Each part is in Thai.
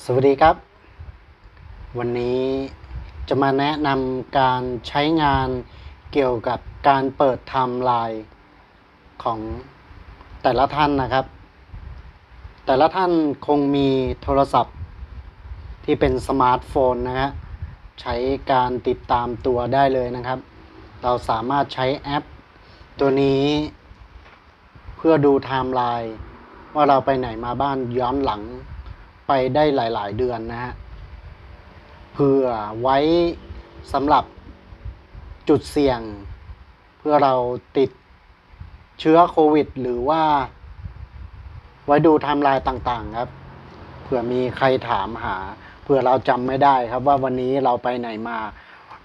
สวัสดีครับ วันนี้จะมาแนะนำการใช้งานเกี่ยวกับการเปิดไทม์ไลน์ของแต่ละท่านนะครับ แต่ละท่านคงมีโทรศัพท์ที่เป็นสมาร์ทโฟนนะฮะใช้การติดตามตัวได้เลยนะครับ เราสามารถใช้แอป ตัวนี้เพื่อดูไทม์ไลน์ว่าเราไปไหนมาบ้านย้อนหลัง ไปได้หลาย ๆ เดือนนะฮะเพื่อไว้สำหรับจุดเสี่ยง เพื่อเราติดเชื้อโควิด หรือว่า ไว้ดูไทม์ไลน์ต่างๆ ครับเผื่อมีใครถามหาเผื่อเราจำไม่ได้ครับว่าวันนี้เราไปไหนมา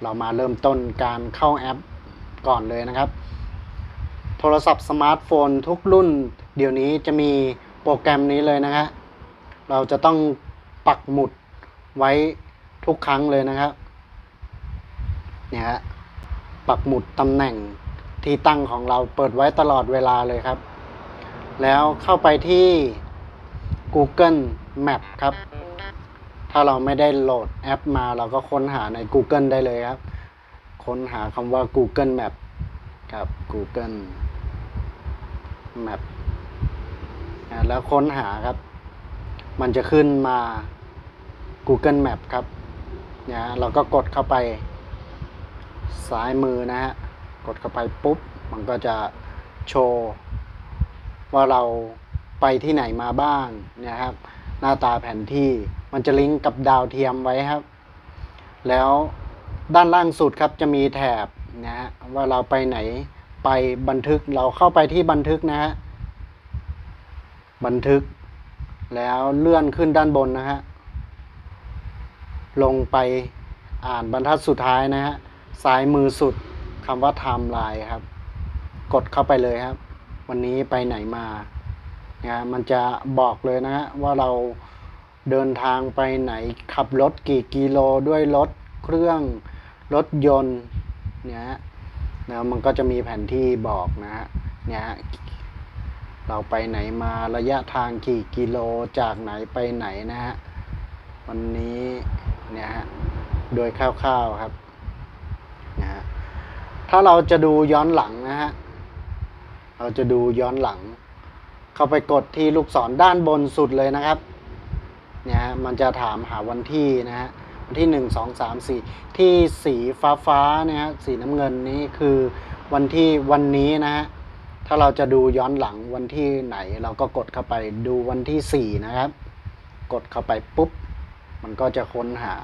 เรามาเริ่มต้นการเข้าแอปก่อนเลยนะครับ โทรศัพท์สมาร์ทโฟนทุกรุ่น เดี๋ยวนี้จะมีโปรแกรมนี้เลยนะฮะ เราจะต้องปักหมุดไว้ทุกครั้งเลยนะครับ เนี่ยฮะปักหมุดตำแหน่งที่ตั้งของเราเปิดไว้ตลอดเวลาเลยครับ แล้วเข้าไปที่ Google Map ครับ ถ้าเราไม่ได้โหลดแอปมาเราก็ค้นหาใน Google ได้เลยครับ ค้นหาคำว่า Google Map ครับ Google Map แล้วค้นหาครับ มันจะขึ้นมา Google Map ครับเนี่ยเราก็กดเข้าไปซ้ายมือนะฮะ กดเข้าไปปุ๊บ มันก็จะโชว์ว่าเราไปที่ไหนมาบ้างเนี่ยครับ หน้าตาแผนที่มันจะลิงก์กับดาวเทียมไว้ครับ แล้วด้านล่างสุดครับจะมีแถบนะฮะว่าเราไปไหนไปบันทึกเราเข้าไปที่บันทึกนะฮะบันทึก แล้วเลื่อนขึ้นด้านบนนะฮะ ลงไปอ่านบรรทัดสุดท้ายนะฮะซ้ายมือสุดคำว่าไทม์ไลน์ครับ กดเข้าไปเลยครับ วันนี้ไปไหนมานะฮะมันจะบอกเลยนะฮะว่าเราเดินทางไปไหนขับรถกี่กิโลด้วยรถเครื่องรถยนต์เนี่ยฮะแล้วมันก็จะมีแผนที่บอกนะฮะเนี่ยฮะ เราไปไหนมาระยะทางกี่กิโลจากไหนไปไหนนะฮะ วันนี้เนี่ยฮะ โดยคร่าวๆครับนะฮะถ้าเราจะดูย้อนหลังนะฮะ เราจะดูย้อนหลัง เข้าไปกดที่ลูกศรด้านบนสุดเลยนะครับเนี่ยฮะมันจะถามหาวันที่นะฮะวันที่หนึ่งสองสามสี่ที่สีฟ้าฟ้าๆเนี่ยฮะสีน้ำเงินนี้คือวันที่วันนี้นะฮะ ถ้าเราจะดูย้อนหลังวันที่ไหน เราก็กดเข้าไปดูวันที่สี่นะครับ กดเข้าไปปุ๊บ มันก็จะค้นหา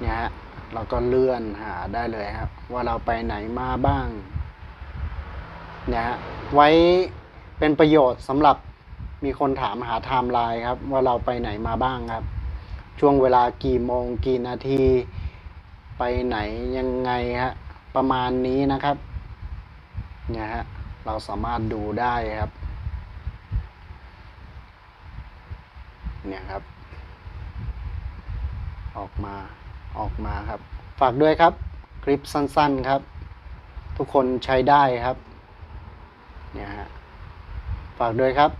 เนี่ยฮะเราก็เลื่อนหาได้เลยครับ ว่าเราไปไหนมาบ้างเนี่ยฮะไว้เป็นประโยชน์สำหรับมีคนถามหาไทม์ไลน์ครับ ว่าเราไปไหนมาบ้างครับ ช่วงเวลากี่โมงกี่นาที ไปไหนยังไงฮะประมาณนี้นะครับเนี่ยฮะ เราสามารถดูได้ครับ เนี่ยครับ ออกมาออกมาครับ ฝากด้วยครับ คลิปสั้นๆครับ ทุกคนใช้ได้ครับ เนี่ยฮะฝากด้วยครับ